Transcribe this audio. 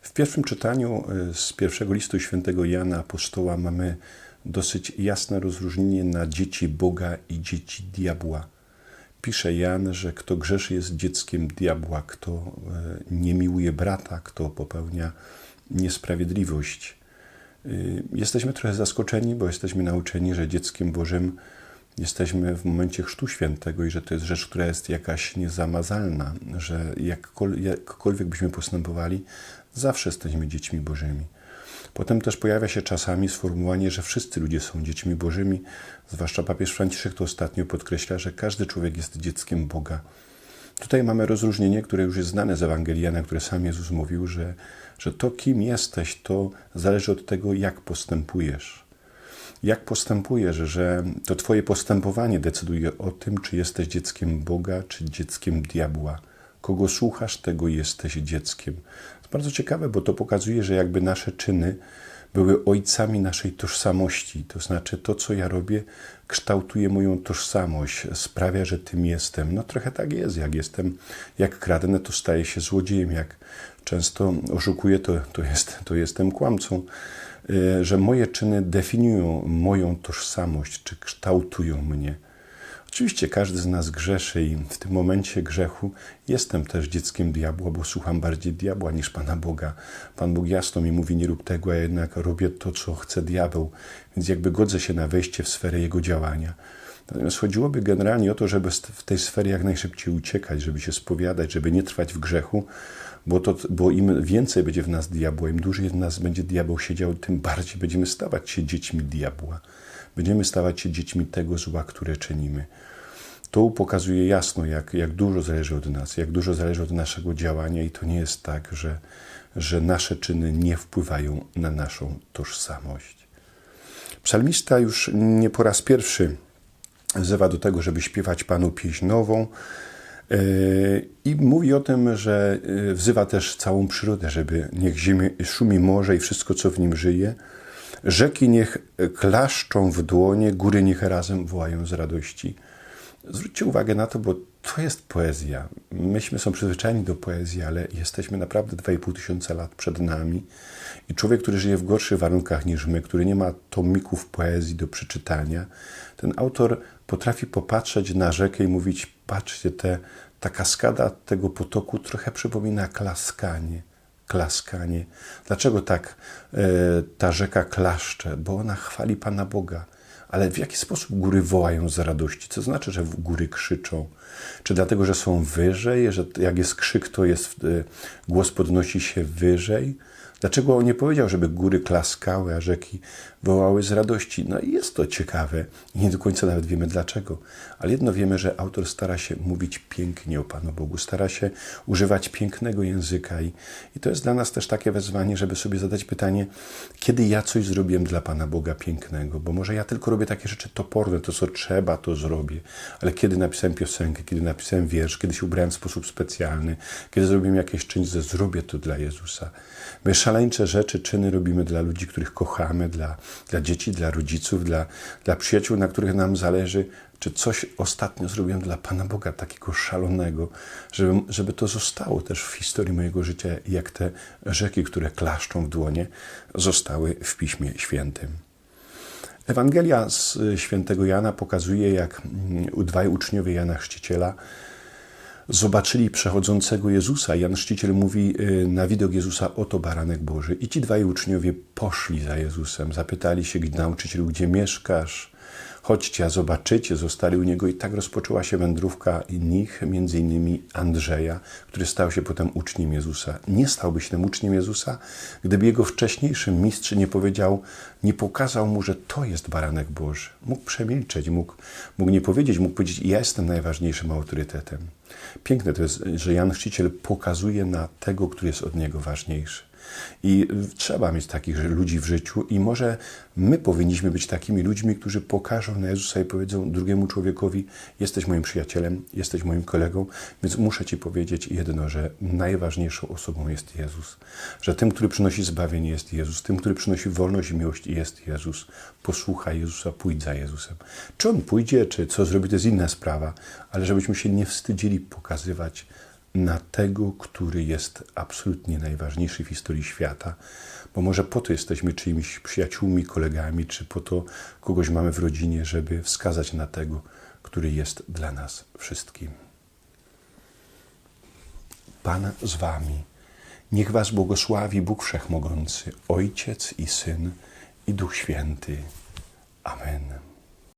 W pierwszym czytaniu y, z pierwszego listu świętego Jana Apostoła mamy dosyć jasne rozróżnienie na dzieci Boga i dzieci diabła. Pisze Jan, że kto grzeszy jest dzieckiem diabła, kto y, nie miłuje brata, kto popełnia niesprawiedliwość. Y, jesteśmy trochę zaskoczeni, bo jesteśmy nauczeni, że dzieckiem Bożym jesteśmy w momencie Chrztu Świętego i że to jest rzecz, która jest jakaś niezamazalna, że jakkol, jakkolwiek byśmy postępowali, zawsze jesteśmy dziećmi Bożymi. Potem też pojawia się czasami sformułowanie, że wszyscy ludzie są dziećmi Bożymi, zwłaszcza papież Franciszek to ostatnio podkreśla, że każdy człowiek jest dzieckiem Boga. Tutaj mamy rozróżnienie, które już jest znane z Ewangelii, na które sam Jezus mówił, że, że to, kim jesteś, to zależy od tego, jak postępujesz. Jak postępujesz, że to Twoje postępowanie decyduje o tym, czy jesteś dzieckiem Boga, czy dzieckiem diabła. Kogo słuchasz, tego jesteś dzieckiem. To jest bardzo ciekawe, bo to pokazuje, że jakby nasze czyny były ojcami naszej tożsamości. To znaczy, to, co ja robię, kształtuje moją tożsamość, sprawia, że tym jestem. No trochę tak jest. Jak jestem, jak kradnę, to staję się złodziejem. Jak często oszukuję, to, to, jest, to jestem kłamcą. Że moje czyny definiują moją tożsamość, czy kształtują mnie. Oczywiście każdy z nas grzeszy i w tym momencie grzechu jestem też dzieckiem diabła, bo słucham bardziej diabła niż Pana Boga. Pan Bóg jasno mi mówi, nie rób tego, a jednak robię to, co chce diabeł, więc jakby godzę się na wejście w sferę jego działania. Natomiast chodziłoby generalnie o to, żeby w tej sferie jak najszybciej uciekać, żeby się spowiadać, żeby nie trwać w grzechu, bo, to, bo im więcej będzie w nas diabła, im dłużej w nas będzie diabeł siedział, tym bardziej będziemy stawać się dziećmi diabła. Będziemy stawać się dziećmi tego zła, które czynimy. To pokazuje jasno, jak, jak dużo zależy od nas, jak dużo zależy od naszego działania, i to nie jest tak, że, że nasze czyny nie wpływają na naszą tożsamość. Psalmista już nie po raz pierwszy wzywa do tego, żeby śpiewać Panu pieśń nową. I mówi o tym, że wzywa też całą przyrodę, żeby niech ziemię, szumi morze i wszystko, co w nim żyje. Rzeki niech klaszczą w dłonie, góry niech razem wołają z radości. Zwróćcie uwagę na to, bo to jest poezja. Myśmy są przyzwyczajeni do poezji, ale jesteśmy naprawdę 2,5 tysiąca lat przed nami. I człowiek, który żyje w gorszych warunkach niż my, który nie ma tomików poezji do przeczytania, ten autor potrafi popatrzeć na rzekę i mówić: Patrzcie, te, ta kaskada tego potoku trochę przypomina klaskanie. Klaskanie. Dlaczego tak e, ta rzeka klaszcze? Bo ona chwali Pana Boga ale w jaki sposób góry wołają z radości? Co znaczy, że góry krzyczą? Czy dlatego, że są wyżej, że jak jest krzyk, to jest, e, głos podnosi się wyżej? Dlaczego on nie powiedział, żeby góry klaskały, a rzeki wołały z radości? No i jest to ciekawe i nie do końca nawet wiemy dlaczego. Ale jedno wiemy, że autor stara się mówić pięknie o Panu Bogu, stara się używać pięknego języka i, i to jest dla nas też takie wezwanie, żeby sobie zadać pytanie, kiedy ja coś zrobiłem dla Pana Boga pięknego? Bo może ja tylko robię takie rzeczy toporne, to co trzeba, to zrobię. Ale kiedy napisałem piosenkę, kiedy napisałem wiersz, kiedy się ubrałem w sposób specjalny, kiedy zrobiłem jakieś czynsz, zrobię to dla Jezusa. My szaleńcze rzeczy, czyny robimy dla ludzi, których kochamy, dla, dla dzieci, dla rodziców, dla, dla przyjaciół, na których nam zależy. Czy coś ostatnio zrobiłem dla Pana Boga takiego szalonego, żeby, żeby to zostało też w historii mojego życia, jak te rzeki, które klaszczą w dłonie, zostały w Piśmie Świętym. Ewangelia z świętego Jana pokazuje, jak mm, dwaj uczniowie Jana Chrzciciela zobaczyli przechodzącego Jezusa. Jan Chrzciciel mówi y, na widok Jezusa, oto baranek Boży. I ci dwaj uczniowie poszli za Jezusem, zapytali się, nauczycielu, gdzie mieszkasz? Chodźcie, a zobaczycie, zostali u niego i tak rozpoczęła się wędrówka nich, między innymi Andrzeja, który stał się potem uczniem Jezusa. Nie stałby się tym uczniem Jezusa, gdyby jego wcześniejszy mistrz nie powiedział, nie pokazał mu, że to jest baranek Boży. Mógł przemilczeć, mógł, mógł nie powiedzieć, mógł powiedzieć, ja jestem najważniejszym autorytetem. Piękne to jest, że Jan Chrzciciel pokazuje na tego, który jest od niego ważniejszy. I trzeba mieć takich ludzi w życiu, i może my powinniśmy być takimi ludźmi, którzy pokażą na Jezusa i powiedzą drugiemu człowiekowi: Jesteś moim przyjacielem, jesteś moim kolegą, więc muszę Ci powiedzieć jedno, że najważniejszą osobą jest Jezus. Że tym, który przynosi zbawienie, jest Jezus, tym, który przynosi wolność i miłość, jest Jezus. Posłuchaj Jezusa, pójdź za Jezusem. Czy on pójdzie, czy co zrobi, to jest inna sprawa, ale żebyśmy się nie wstydzili pokazywać na tego, który jest absolutnie najważniejszy w historii świata, bo może po to jesteśmy czyimiś przyjaciółmi, kolegami, czy po to kogoś mamy w rodzinie, żeby wskazać na tego, który jest dla nas wszystkim. Pan z wami. Niech was błogosławi Bóg Wszechmogący, Ojciec i Syn i Duch Święty. Amen.